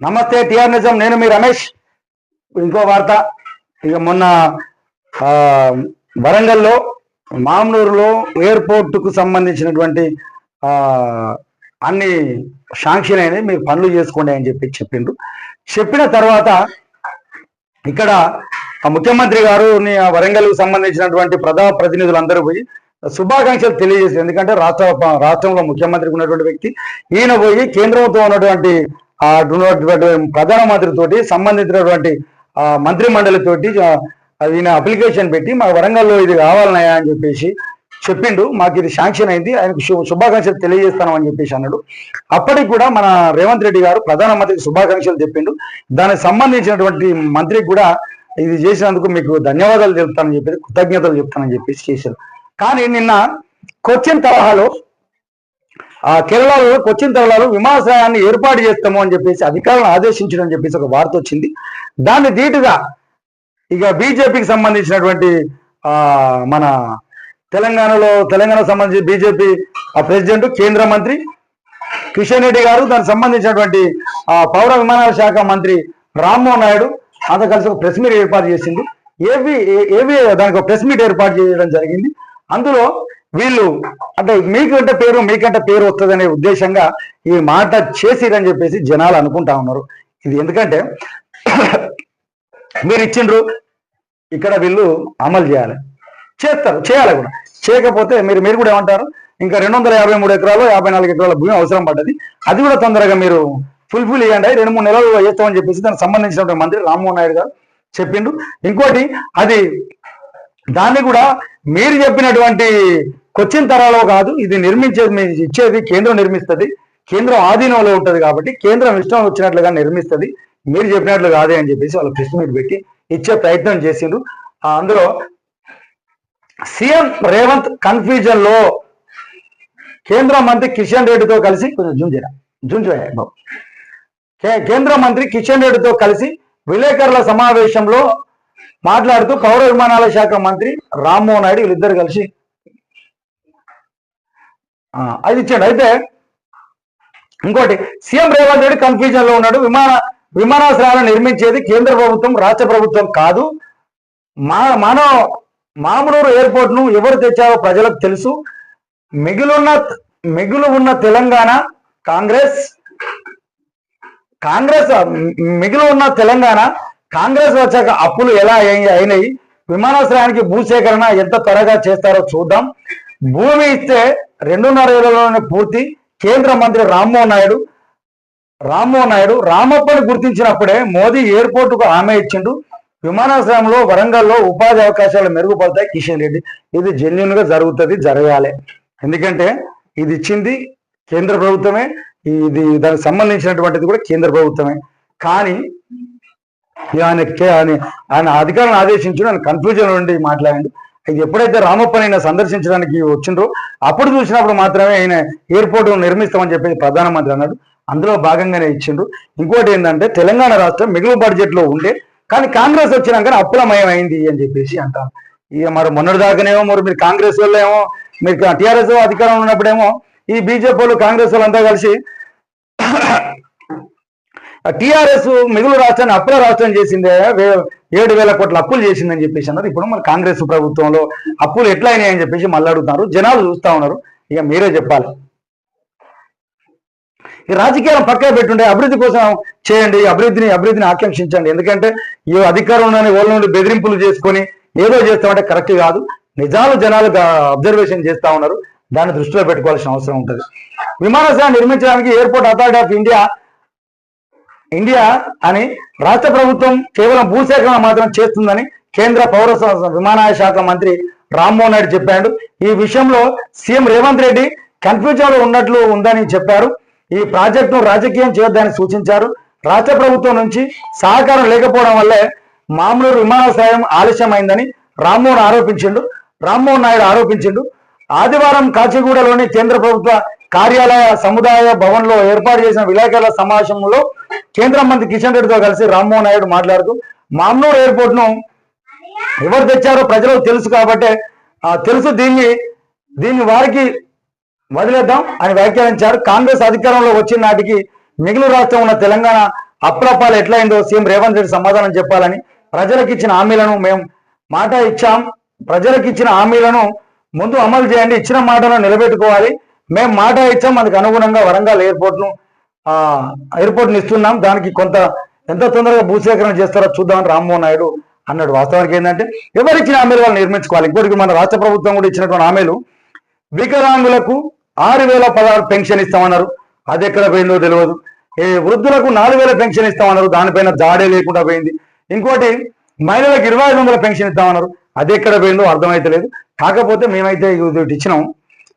నమస్తే టిఆర్ నిజం. నేను మీ రమేష్. ఇంకో వార్త. ఇక మొన్న ఆ, వరంగల్లో మామనూరులో ఎయిర్పోర్టుకు సంబంధించినటువంటి ఆ, అన్ని శాంక్షన్ అయినాయి మీరు పనులు చేసుకోండి అని చెప్పి చెప్పిండ్రు. చెప్పిన తర్వాత ఇక్కడ ఆ ముఖ్యమంత్రి గారు ఆ వరంగల్కు సంబంధించినటువంటి ప్రజా ప్రతినిధులందరూ పోయి శుభాకాంక్షలు తెలియజేసి ఎందుకంటే రాష్ట్ర రాష్ట్రంలో ముఖ్యమంత్రికి ఉన్నటువంటి వ్యక్తి ఈయన పోయి కేంద్రంతో ఉన్నటువంటి ఆ ప్రధానమంత్రి తోటి సంబంధించినటువంటి మంత్రి మండలితోటి తోటి ఈయన అప్లికేషన్ పెట్టి మా వరంగల్లో ఇది కావాలన్నాయా అని చెప్పేసి చెప్పిండు. మాకు ఇది శాంక్షన్ అయింది. ఆయనకు శుభాకాంక్షలు తెలియజేస్తాను అని చెప్పేసి అన్నాడు. అప్పటికి కూడా మన రేవంత్ రెడ్డి గారు ప్రధానమంత్రికి శుభాకాంక్షలు చెప్పిండు. దానికి సంబంధించినటువంటి మంత్రికి కూడా ఇది చేసినందుకు మీకు ధన్యవాదాలు చెప్తానని చెప్పేసి కృతజ్ఞతలు చెప్తానని చెప్పేసి చేశారు. కానీ నిన్న క్వశ్చన్ తరహాలో ఆ కేరళలో కొచ్చిన్ తరహాలో విమానాశ్రయాన్ని ఏర్పాటు చేస్తాము అని చెప్పేసి అధికారులను ఆదేశించడం అని చెప్పేసి ఒక వార్త వచ్చింది. దాన్ని ధీటుగా ఇక బీజేపీకి సంబంధించినటువంటి ఆ మన తెలంగాణలో తెలంగాణకు సంబంధించి బీజేపీ ఆ ప్రెసిడెంట్ కేంద్ర మంత్రి కిషన్ రెడ్డి గారు దానికి సంబంధించినటువంటి ఆ పౌర విమానాల శాఖ మంత్రి రామ్మోహన్ నాయుడు అంత కలిసి ఒక ప్రెస్ మీట్ ఏర్పాటు చేసింది. ఏవి ఏవి దానికి ఒక ప్రెస్ మీట్ ఏర్పాటు చేయడం జరిగింది. అందులో వీళ్ళు అంటే మీకంటే పేరు మీకంటే పేరు వస్తుందనే ఉద్దేశంగా ఈ మాట చేసిరని చెప్పేసి జనాలు అనుకుంటా ఉన్నారు. ఇది ఎందుకంటే మీరు ఇచ్చిండ్రు ఇక్కడ వీళ్ళు అమలు చేయాలి. చేస్తారు చేయాలి కూడా. చేయకపోతే మీరు మీరు కూడా ఏమంటారు? ఇంకా రెండు వందల యాభై మూడు ఎకరాలు యాభై నాలుగు ఎకరాల భూమి అవసరం పడ్డది. అది కూడా తొందరగా మీరు ఫుల్ఫిల్ చేయండి. రెండు మూడు నెలలు చేస్తామని చెప్పేసి దానికి సంబంధించినటువంటి మంత్రి రామ్మోహన్ నాయుడు గారు చెప్పిండు. ఇంకోటి అది దాన్ని కూడా మీరు చెప్పినటువంటి కొచ్చిన్ తరాలో కాదు ఇది నిర్మించేది ఇచ్చేది కేంద్రం నిర్మిస్తుంది. కేంద్రం ఆధీనంలో ఉంటుంది కాబట్టి కేంద్రం ఇష్టం వచ్చినట్లుగా నిర్మిస్తుంది. మీరు చెప్పినట్లు కాదే అని చెప్పేసి వాళ్ళు ప్రెస్ మీట్ పెట్టి ఇచ్చే ప్రయత్నం చేసిండ్రు. ఆ, అందులో సీఎం రేవంత్ కన్ఫ్యూజన్లో కేంద్ర మంత్రి కిషన్ రెడ్డితో కలిసి కొంచెం జూమ్ చేయరా జూమ్ చేయ బాబు. కే- కేంద్ర మంత్రి కిషన్ రెడ్డితో కలిసి విలేకరుల సమావేశంలో మాట్లాడుతూ పౌర విమానాల శాఖ మంత్రి రామ్మోహన్ నాయుడు వీళ్ళిద్దరు కలిసి అది ఇచ్చాడు. అయితే ఇంకోటి సీఎం రేవంత్ రెడ్డి కన్ఫ్యూజన్లో ఉన్నాడు. విమాన విమానాశ్రయాలను నిర్మించేది కేంద్ర ప్రభుత్వం రాష్ట్ర ప్రభుత్వం కాదు. మా మన మామనూరు ఎయిర్పోర్ట్ను ఎవరు తెచ్చారో ప్రజలకు తెలుసు. మిగిలిన మిగులు ఉన్న తెలంగాణ కాంగ్రెస్ కాంగ్రెస్ మిగిలి ఉన్న తెలంగాణ కాంగ్రెస్ వచ్చాక అప్పులు ఎలా అయినాయి? విమానాశ్రయానికి భూసేకరణ ఎంత త్వరగా చేస్తారో చూద్దాం. భూమి ఇస్తే రెండున్నర ఏళ్ళలోనే పూర్తి కేంద్ర మంత్రి రామ్మోహన్ నాయుడు రామ్మోహన్ నాయుడు రామప్పని గుర్తించినప్పుడే మోదీ ఎయిర్పోర్టుకు ఆమె హామీ ఇచ్చిండు. విమానాశ్రయంలో వరంగల్లో ఉపాధి అవకాశాలు మెరుగుపడతాయి కిషన్ రెడ్డి. ఇది జెన్యున్గా జరుగుతుంది జరగాలి. ఎందుకంటే ఇది ఇచ్చింది కేంద్ర ప్రభుత్వమే ఇది దానికి సంబంధించినటువంటిది కూడా కేంద్ర ప్రభుత్వమే. కానీ ఆయన ఆయన అధికారులను ఆదేశించి ఆయన కన్ఫ్యూజన్ నుండి మాట్లాడండి. ఎప్పుడైతే రామప్పని ఆయన సందర్శించడానికి వచ్చిండ్రో అప్పుడు చూసినప్పుడు మాత్రమే ఆయన ఎయిర్పోర్ట్ నిర్మిస్తామని చెప్పేసి ప్రధానమంత్రి అన్నాడు. అందులో భాగంగానే ఇచ్చిండ్రు. ఇంకోటి ఏంటంటే తెలంగాణ రాష్ట్రం మిగులు బడ్జెట్లో ఉండే కానీ కాంగ్రెస్ వచ్చినాక అప్పులమయం అయింది అని చెప్పేసి అంటారు. ఇక మరి మొన్నటి దాకానేమో మరి మీరు కాంగ్రెస్ వాళ్ళు ఏమో మీరు టీఆర్ఎస్ అధికారం ఉన్నప్పుడేమో ఈ బీజేపీ వాళ్ళు కాంగ్రెస్ వాళ్ళు అంతా కలిసి టిఆర్ఎస్ మిగులు రాష్ట్రాన్ని అప్పుల రాష్ట్రం చేసిందే ఏడు వేల కోట్ల అప్పులు చేసిందని చెప్పేసి అన్నారు. ఇప్పుడు మన కాంగ్రెస్ ప్రభుత్వంలో అప్పులు ఎట్లా అయినాయని చెప్పేసి మళ్ళీ అడుగుతున్నారు. జనాలు చూస్తా ఉన్నారు. ఇక మీరే చెప్పాలి. ఈ రాజకీయాలను పక్కన పెట్టుండే అభివృద్ధి కోసం చేయండి అభివృద్ధిని అభివృద్ధిని ఆకాంక్షించండి. ఎందుకంటే ఈ అధికారం ఉందని వాళ్ళ నుండి బెదిరింపులు చేసుకొని ఏదో చేస్తామంటే కరెక్ట్ కాదు. నిజాలు జనాలు అబ్జర్వేషన్ చేస్తా ఉన్నారు. దాన్ని దృష్టిలో పెట్టుకోవాల్సిన అవసరం ఉంటుంది. విమానాశ్రయం నిర్మించడానికి airport authority of India India అని రాష్ట్ర ప్రభుత్వం కేవలం భూసేకరణ మాత్రం చేస్తుందని కేంద్ర పౌర స- విమానయాన శాఖ మంత్రి రామ్మోహన్ నాయుడు చెప్పాడు. ఈ విషయంలో సీఎం రేవంత్ రెడ్డి కన్ఫ్యూజన్లో ఉన్నట్లు ఉందని చెప్పారు. ఈ ప్రాజెక్టును రాజకీయం చేయొద్దని సూచించారు. రాష్ట్ర ప్రభుత్వం నుంచి సహకారం లేకపోవడం వల్లే మామూలు విమానాశ్రయం ఆలస్యమైందని రామ్మోహన్ ఆరోపించిండు. రామ్మోహన్ నాయుడు ఆరోపించిండు. ఆదివారం కాచిగూడలోని కేంద్ర ప్రభుత్వ కార్యాలయ సముదాయ భవన్లో ఏర్పాటు చేసిన విలేకరుల సమావేశంలో కేంద్ర మంత్రి కిషన్ రెడ్డితో కలిసి రామ్మోహన్ నాయుడు మాట్లాడుతూ మామ్నూర్ ఎయిర్పోర్ట్ను ఎవరు తెచ్చారో ప్రజలకు తెలుసు కాబట్టి ఆ, తెలుసు దీన్ని దీన్ని వారికి వదిలేద్దాం అని వ్యాఖ్యానించారు కాంగ్రెస్ అధికారంలో వచ్చిన నాటికి మిగులు రాష్ట్రం ఉన్న తెలంగాణ అప్రపాలు ఎట్లయిందో సీఎం రేవంత్ రెడ్డి సమాధానం చెప్పాలని ప్రజలకు ఇచ్చిన హామీలను మేము మాట ఇచ్చాం. ప్రజలకు ఇచ్చిన హామీలను ముందు అమలు చేయండి. ఇచ్చిన మాటలను నిలబెట్టుకోవాలి. మేము మాట ఇచ్చాం. అందుకు అనుగుణంగా వరంగల్ ఎయిర్పోర్ట్ను ఎయిర్పోర్ట్ని ఇస్తున్నాం. దానికి కొంత ఎంత తొందరగా భూసేకరణ చేస్తారో చూద్దామని రామ్మోహన్ నాయుడు అన్నాడు. వాస్తవానికి ఏంటంటే ఎవరిచ్చిన హామీలు వాళ్ళు నిర్మించుకోవాలి. ఇంకోటి మన రాష్ట్ర ప్రభుత్వం కూడా ఇచ్చినటువంటి హామీలు వికలాంగులకు ఆరు వేల పదహారు పెన్షన్ ఇస్తామన్నారు. అది ఎక్కడ పోయిందో తెలియదు. ఏ వృద్ధులకు నాలుగు వేల పెన్షన్ ఇస్తామన్నారు. దానిపైన జాడే లేకుండా పోయింది. ఇంకోటి మహిళలకు ఇరవై ఐదు వందల పెన్షన్ ఇస్తామన్నారు. అది ఎక్కడ పోయిందో అర్థమైతలేదు కాకపోతే మేమైతే ఇచ్చినాం.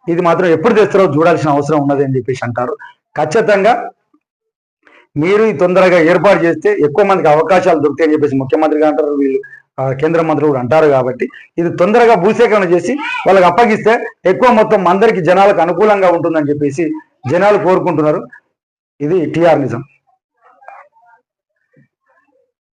ఇది మాత్రం ఎప్పుడు తెస్తారో చూడాల్సిన అవసరం ఉన్నది అని చెప్పేసి అంటారు. ఖచ్చితంగా మీరు తొందరగా ఏర్పాటు చేస్తే ఎక్కువ మందికి అవకాశాలు దొరుకుతాయని చెప్పేసి ముఖ్యమంత్రి అంటారు వీళ్ళు కేంద్ర మంత్రులు కూడా అంటారు కాబట్టి ఇది తొందరగా భూసేకరణ చేసి వాళ్ళకి అప్పగిస్తే ఎక్కువ మొత్తం అందరికి జనాలకు అనుకూలంగా ఉంటుందని చెప్పేసి జనాలు కోరుకుంటున్నారు. ఇది టిఆర్ నిజం.